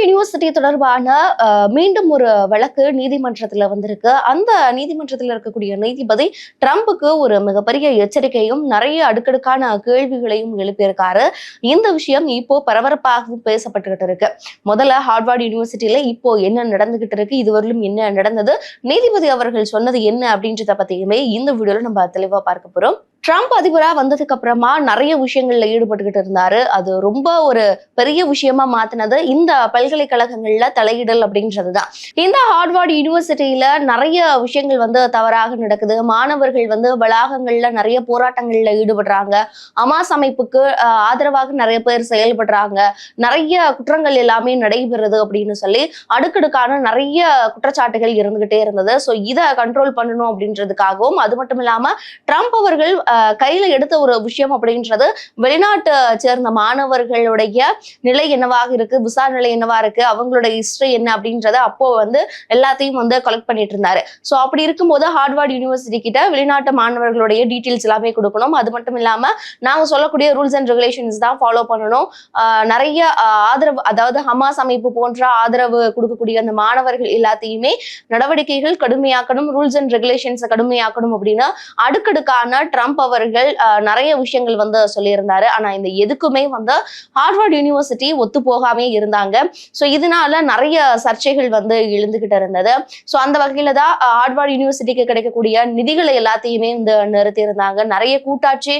University தொடர்பான மீண்டும் ஒரு வழக்கு நீதிமன்றத்துல வந்திருக்கு. அந்த நீதிமன்றத்துல இருக்கக்கூடிய நீதிபதி ட்ரம்புக்கு ஒரு மிகப்பெரிய எச்சரிக்கையும் நிறைய அடுக்கடுக்கான கேள்விகளையும் எழுப்பியிருக்காரு. இந்த விஷயம் இப்போ பரபரப்பாகவும் பேசப்பட்டுக்கிட்டு இருக்கு. முதல்ல ஹார்வர்ட் யூனிவர்சிட்டியில இப்போ என்ன நடந்துகிட்டு இருக்கு இதுவரையிலும் என்ன நடந்தது நீதிபதி அவர்கள் சொன்னது என்ன அப்படின்றத பத்தியுமே இந்த வீடியோல நம்ம தெளிவா பார்க்க போறோம். ட்ரம்ப் அதிபரா வந்ததுக்கு அப்புறமா நிறைய விஷயங்கள்ல ஈடுபட்டுக்கிட்டு இருந்தாரு. அது ரொம்ப ஒரு பெரிய விஷயமா மாத்தினது இந்த பல்கலைக்கழகங்கள்ல தலையிடல் அப்படின்றதுதான். இந்த ஹார்ட்வார்டு யூனிவர்சிட்டியில நிறைய விஷயங்கள் வந்து தவறாக நடக்குது. மாணவர்கள் வந்து வளாகங்கள்ல நிறைய போராட்டங்கள்ல ஈடுபடுறாங்க. அமாஸ் அமைப்புக்கு ஆதரவாக நிறைய பேர் செயல்படுறாங்க. நிறைய குற்றங்கள் எல்லாமே நடைபெறுது அப்படின்னு சொல்லி அடுக்கடுக்கான நிறைய குற்றச்சாட்டுகள் இருந்துகிட்டே இருந்தது. ஸோ இதை கண்ட்ரோல் பண்ணணும் அப்படின்றதுக்காகவும் அது மட்டும் இல்லாம ட்ரம்ப் அவர்கள் கையில எடுத்த ஒரு விஷயம் அப்படின்றது வெளிநாட்டு சேர்ந்த மாணவர்களுடைய நிலை என்னவாக இருக்கு விசா நிலை என்னவா இருக்கு அவங்களோட ஹிஸ்டரி என்ன அப்படின்றத அப்போ வந்து எல்லாத்தையும் வந்து கலெக்ட் பண்ணிட்டு இருந்தாரு. ஸோ அப்படி இருக்கும்போது ஹார்வர்ட் யூனிவர்சிட்டி கிட்ட வெளிநாட்டு மாணவர்களுடைய டீட்டெயில்ஸ் எல்லாமே கொடுக்கணும். அது மட்டும் இல்லாம நாங்க சொல்லக்கூடிய ரூல்ஸ் அண்ட் ரெகுலேஷன்ஸ் தான் ஃபாலோ பண்ணணும். நிறைய ஆதரவு அதாவது ஹமாஸ் அமைப்பு போன்ற ஆதரவு கொடுக்கக்கூடிய அந்த மாணவர்கள் எல்லாத்தையுமே நடவடிக்கைகள் கடுமையாக்கணும் ரூல்ஸ் அண்ட் ரெகுலேஷன்ஸை கடுமையாக்கணும் அப்படின்னு அடுக்கடுக்கான ட்ரம்ப் அவர்கள் நிறைய விஷயங்கள் வந்து சொல்லியிருந்தாரு. ஆனா இந்த எதுக்குமே வந்து ஹார்வர்ட் யூனிவர்சிட்டி ஒத்து போகாமே இருந்தாங்க. ஸோ இதனால நிறைய சர்ச்சைகள் வந்து எழுந்துகிட்டு இருந்தது. ஸோ அந்த வகையில தான் ஹார்வர்ட் யூனிவர்சிட்டிக்கு கிடைக்கக்கூடிய நிதிகளை எல்லாத்தையுமே வந்து நிறுத்தி இருந்தாங்க நிறைய கூட்டாட்சி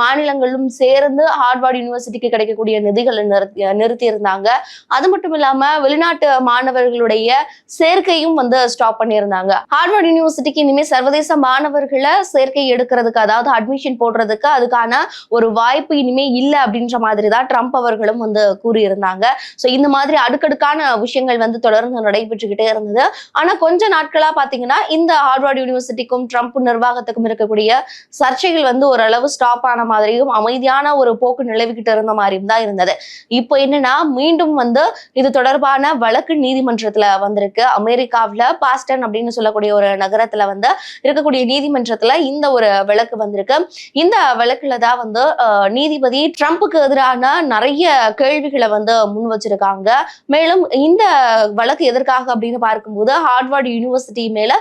மாநிலங்களும் சேர்ந்து ஹார்வர்ட் யூனிவர்சிட்டிக்கு கிடைக்கக்கூடிய நிதிகளை நிறுத்தி நிறுத்தி இருந்தாங்க அது மட்டும் இல்லாம வெளிநாட்டு மாணவர்களுடைய சேர்க்கையும் வந்து ஸ்டாப் பண்ணியிருந்தாங்க. ஹார்வர்ட் யூனிவர்சிட்டிக்கு இனிமே சர்வதேச மாணவர்களை சேர்க்கை எடுக்கிறதுக்கு அதாவது அட்மிஷன் போடுறதுக்கு அதுக்கான ஒரு வாய்ப்பு இனிமே இல்லை அப்படின்ற மாதிரி தான் ட்ரம்ப் அவர்களும் வந்து கூறியிருந்தாங்க. ஸோ இந்த மாதிரி அடுக்கடுக்கான விஷயங்கள் வந்து தொடர்ந்து நடைபெற்றுக்கிட்டே இருந்தது. ஆனா கொஞ்ச நாட்களா பாத்தீங்கன்னா இந்த ஹார்வர்ட் யூனிவர்சிட்டிக்கும் ட்ரம்ப் நிர்வாகத்துக்கும் இருக்கக்கூடிய சர்ச்சைகள் வந்து ஓரளவு ஸ்டாப் ஆன மாதிரியும் அமைதியான ஒரு போக்கு நிலவிக்கிட்டு இருந்த மாதிரியும் தான் இருந்தது. இப்போ என்னன்னா மீண்டும் வந்து இது தொடர்பான வழக்கு நீதிமன்றத்துல வந்திருக்கு. அமெரிக்காவுல பாஸ்டன் அப்படின்னு சொல்லக்கூடிய ஒரு நகரத்துல வந்து இருக்கக்கூடிய நீதிமன்றத்துல இந்த ஒரு வழக்கு வந்திருக்கு. இந்த வழக்குல தான் வந்து நீதிபதி ட்ரம்ப்புக்கு எதிரான நிறைய கேள்விகளை வந்து முன் வச்சிருக்காங்க. மேலும் இந்த வழக்கு எதற்காக அப்படின்னு பார்க்கும்போது ஹார்ட்வர்ட் யூனிவர்சிட்டி மேல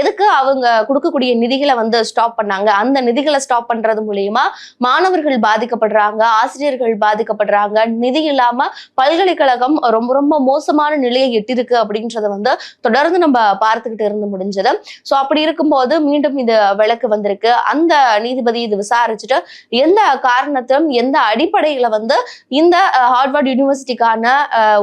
எதுக்கு அவங்க கொடுக்கக்கூடிய நிதிகளை வந்து ஸ்டாப் பண்ணாங்க? அந்த நிதிகளை ஸ்டாப் பண்றது மூலியமா மாணவர்கள் பாதிக்கப்படுறாங்க ஆசிரியர்கள் பாதிக்கப்படுறாங்க நிதி இல்லாம பல்கலைக்கழகம் ரொம்ப ரொம்ப மோசமான நிலையை எட்டிருக்கு அப்படின்றத வந்து தொடர்ந்து நம்ம பார்த்துக்கிட்டு இருந்து முடிஞ்சது. ஸோ அப்படி இருக்கும்போது மீண்டும் இந்த விளக்கு வந்திருக்கு. அந்த நீதிபதி இது விசாரிச்சுட்டு எந்த காரணத்திலும் எந்த அடிப்படையில வந்து இந்த ஹார்வர்ட் யூனிவர்சிட்டிக்கான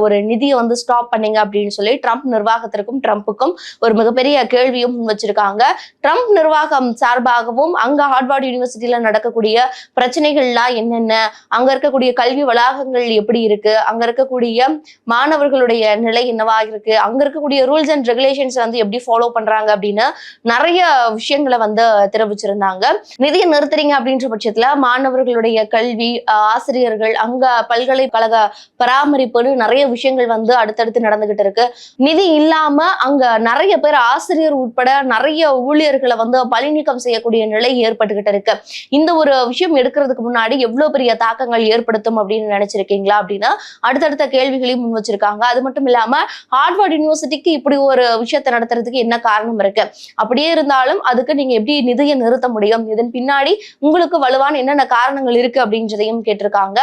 ஒரு நிதியை வந்து ஸ்டாப் பண்ணீங்க அப்படின்னு சொல்லி ட்ரம்ப் நிர்வாகத்திற்கும் ட்ரம்ப்புக்கும் ஒரு மிகப்பெரிய கேள்வியும் வச்சிருக்காங்க. ட்ரம்ப் நிர்வாகம் சார்பாகவும் அங்க ஹார்வர்ட் யூனிவர்சிட்டியில நடக்கக்கூடிய பிரச்சனைகள்லாம் என்னென்ன? அங்க இருக்கக்கூடிய கல்வி வளாகங்கள் எப்படி இருக்கு? அங்க இருக்கக்கூடிய மாணவர்களுடைய நிலை என்னவா இருக்கு? அங்க இருக்கக்கூடிய ரூல்ஸ் அண்ட் ரெகுலேஷன்ஸ் வந்து எப்படி ஃபாலோ பண்றாங்க அப்படின்னு நிறைய விஷயங்களை வந்து தெரிவிச்சிருந்தாங்க. நிதியை நிறுத்துறீங்க அப்படின்ற பட்சத்துல மாணவர்களுடைய கல்வி ஆசிரியர்கள் அங்க பல்கலைக்கழக பராமரிப்புன்னு நிறைய விஷயங்கள் வந்து அடுத்தடுத்து நடந்துகிட்டு இருக்கு. நிதி இல்லாம அங்க நிறைய பேர் ஆசிரியர் உட்பட நிறைய ஊழியர்களை வந்து பழிநீக்கம் செய்யக்கூடிய நிலை ஏற்பட்டுகிட்டு இருக்கு. இந்த ஒரு விஷயம் எடுக்கிறதுக்கு முன்னாடி எவ்வளவு பெரிய தாக்கங்கள் ஏற்படுத்தும் அப்படின்னு நினைச்சிருக்கீங்களா அப்படின்னா அடுத்தடுத்த கேள்விகளையும் முன் வச்சிருக்காங்க. அது மட்டும் இல்லாம ஹார்ட்வர்ட் யூனிவர்சிட்டிக்கு இப்படி ஒரு விஷயத்தை நடத்துறதுக்கு என்ன காரணம் இருக்கு? அப்படியே இருந்தாலும் அதுக்கு நீங்க எப்படி நிதியை நிறுத்த முடியும்? இதன் பின்னாடி உங்களுக்கு வலுவான என்னென்ன காரணங்கள் இருக்கு அப்படின்றதையும் கேட்டிருக்காங்க.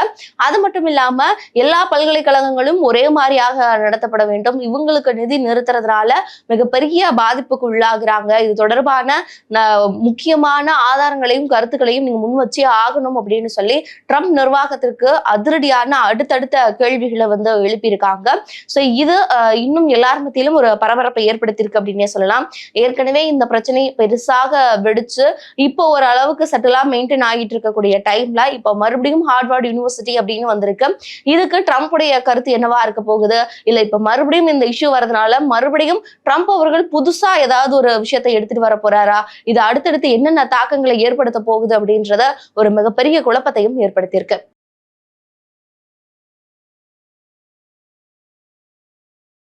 அது மட்டும் இல்லாம எல்லா பல்கலைக்கழகங்களும் ஒரே மாதிரியாக நடத்தப்பட வேண்டும். இவங்களுக்கு நிதி நிறுத்துறதுனால மிகப்பெரிய பாதிப்புக்கு உள்ளாகிறாங்க. இது தொடர்பான முக்கியமான ஆதாரங்களையும் கருத்துக்களையும் நீங்க முன் வச்சே ஆகணும் அப்படின்னு சொல்லி ட்ரம்ப் நிர்வாகத்திற்கு அதிரடியான அடுத்தடுத்த கேள்விகளை வந்து எழுப்பியிருக்காங்க. ஸோ இது அஹ், இன்னும் எல்லார் மத்தியிலும் ஒரு பரபரப்பை ஏற்படுத்தியிருக்கு அப்படின்னே சொல்லலாம். ஏற்கனவே இந்த பிரச்சனை பெருசாக வெடிச்சு இப்போ ஒரு அளவுக்கு சட்டலா மெயின்டைன் ஆகிட்டு இருக்கக்கூடிய டைம்ல இப்போ மறுபடியும் ஹார்ட்வார்டு யூனிவர்சிட்டி அப்படின்னு வந்திருக்கு. இதுக்கு ட்ரம்ப்புடைய கருத்து என்னவா இருக்க போகுது? இல்ல இப்ப மறுபடியும் இந்த இஷ்யூ வரதுனால மறுபடியும் ட்ரம்ப் அவர்கள் புதுசா ஏதாவது ஒரு விஷயத்தை எடுத்துட்டு வர போறாரா? இது அடுத்தடுத்து என்னென்ன தாக்கங்களை ஏற்படுத்த போகுது அப்படின்றத ஒரு மிகப்பெரிய குழப்பத்தையும் ஏற்படுத்தியிருக்கு.